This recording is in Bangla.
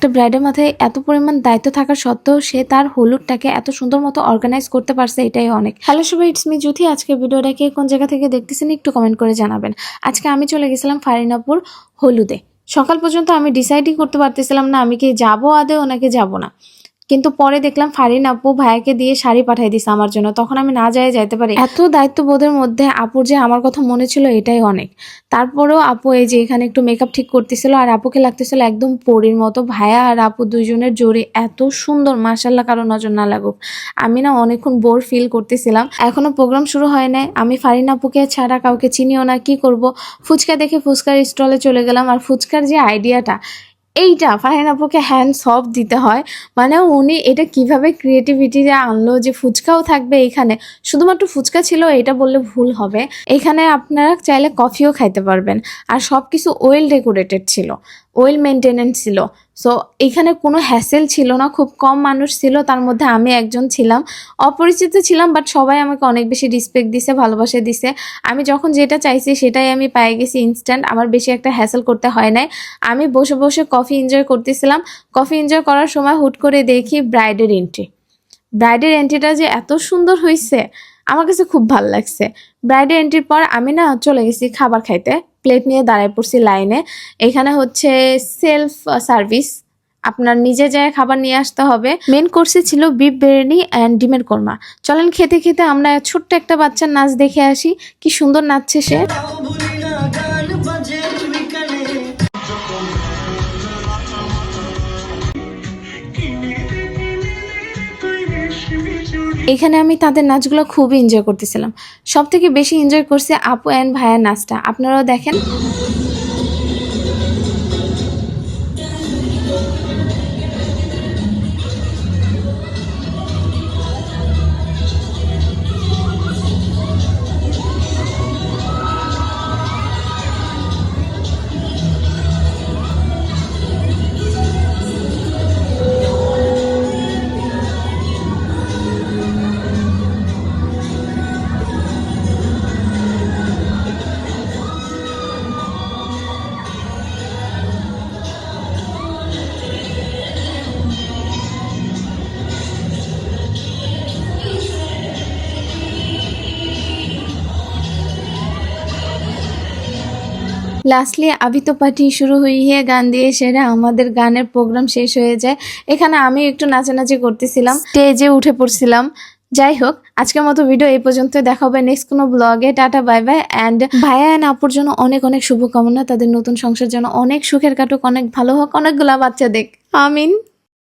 একটা ব্রাইডের মাথায় এত পরিমাণ দায়িত্ব থাকা সত্ত্বেও সে তার হলুদটাকে এত সুন্দর মতো অর্গানাইজ করতে পারছে, এটাই অনেক। হ্যালো সবাই ইটস মি জ্যোতি আজকে ভিডিওটাকে কোন জায়গা থেকে দেখতেছেন একটু কমেন্ট করে জানাবেন। আজকে আমি চলে গেছিলাম ফারিনাপুর হলুদে। সকাল পর্যন্ত আমি ডিসাইডই করতে পারতেছিলাম না, আমি কি যাব আদেও ওনাকে যাব না। কিন্তু পরে দেখলাম ফারিন আপু ভাইয়াকে দিয়ে শাড়ি পাঠাই দিছে আমার জন্য। তখন আমি না যাই যাইতে পারি। এত দায়িত্ববোধের মধ্যে আপুর যে আমার কথা মনে ছিল এটাই অনেক। তারপরেও আপু এই যে এখানে একটু মেকআপ ঠিক করতেছিল আর আপুকে লাগতেছিল একদম পরীর মতো। ভাইয়া আর আপু দুইজনের জোরে এত সুন্দর মার্শাল্লাহ কারও নজর না লাগুক। আমি না অনেকক্ষণ বোর ফিল করতেছিলাম। এখনও প্রোগ্রাম শুরু হয় নাই। আমি ফারিন আপুকে ছাড়া কাউকে চিনিও না, কি করব? ফুচকা দেখে ফুচকার স্টলে চলে গেলাম। আর ফুচকার যে আইডিয়াটা এইটা ফারহান আপুকে হ্যান্ড সব দিতে হয়। মানে উনি এটা কীভাবে ক্রিয়েটিভিটি যে আনলো, যে ফুচকাও থাকবে এখানে। শুধুমাত্র ফুচকা ছিল, এটা বললে ভুল হবে। এখানে আপনারা চাইলে কফিও খাইতে পারবেন। আর সব কিছু ওয়েল ডেকোরেটেড ছিল। ওয়েল মেনটেনেন্স ছিল। সো এখানে কোনো হ্যাসেল ছিল না, খুব কম মানুষ ছিল, তার মধ্যে আমি একজন ছিলাম। অপরিচিত ছিলাম বাট সবাই আমাকে অনেক বেশি রিসপেক্ট দিছে, ভালোবাসা দিছে। আমি যখন যেটা চাইছি, সেটাই আমি পেয়ে গেছি ইনস্ট্যান্ট আমার বেশি একটা হ্যাসেল করতে হয় নাই। আমি বসে বসে কফি এনজয় করতেছিলাম। কফি এনজয় করার সময় হুট করে দেখি ব্রাইডের এন্ট্রি ব্রাইডের এন্ট্রিটা যে এত সুন্দর হয়েছে আমার কাছে খুব ভালো লাগছে। ব্রাইডের এন্ট্রির পর আমি না চলে গেছি খাবার খাইতে। প্লেট নিয়ে দাঁড়ায় পড়ছি লাইনে। এখানে হচ্ছে সেলফ সার্ভিস আপনার নিজে যায় খাবার নিয়ে আসতে হবে। মেন কোর্সে ছিল বিফ বিরিয়ানি অ্যান্ড ডিমের কোরমা। চলেন খেতে খেতে আমরা ছোট্ট একটা বাচ্চার নাচ দেখে আসি। কি সুন্দর নাচছে সে। এখানে আমি তাদের নাচগুলো খুবই এনজয় করতেছিলাম। সব থেকে বেশি এনজয় করছে আপু অ্যান্ড ভাইয়ের নাচটা। আপনারাও দেখেন। লাস্টলি আবি তো পার্টি শুরু হয়ে গান দিয়ে সেরে আমাদের গানের প্রোগ্রাম শেষ হয়ে যায়। এখানে আমি একটু নাচানাচি করতেছিলাম স্টেজে উঠে পড়ছিলাম। যাই হোক, আজকের মতো ভিডিও এই পর্যন্ত দেখা হবে নেক্সট কোনো ব্লগে টাটা বাই বাই অ্যান্ড ভাইয়া অ্যান্ড আপুর জন্য অনেক অনেক শুভকামনা। তাদের নতুন সংসার জন্য অনেক সুখের কাটুক, অনেক ভালো হোক, অনেকগুলা বাচ্চা দেখ। আমিন।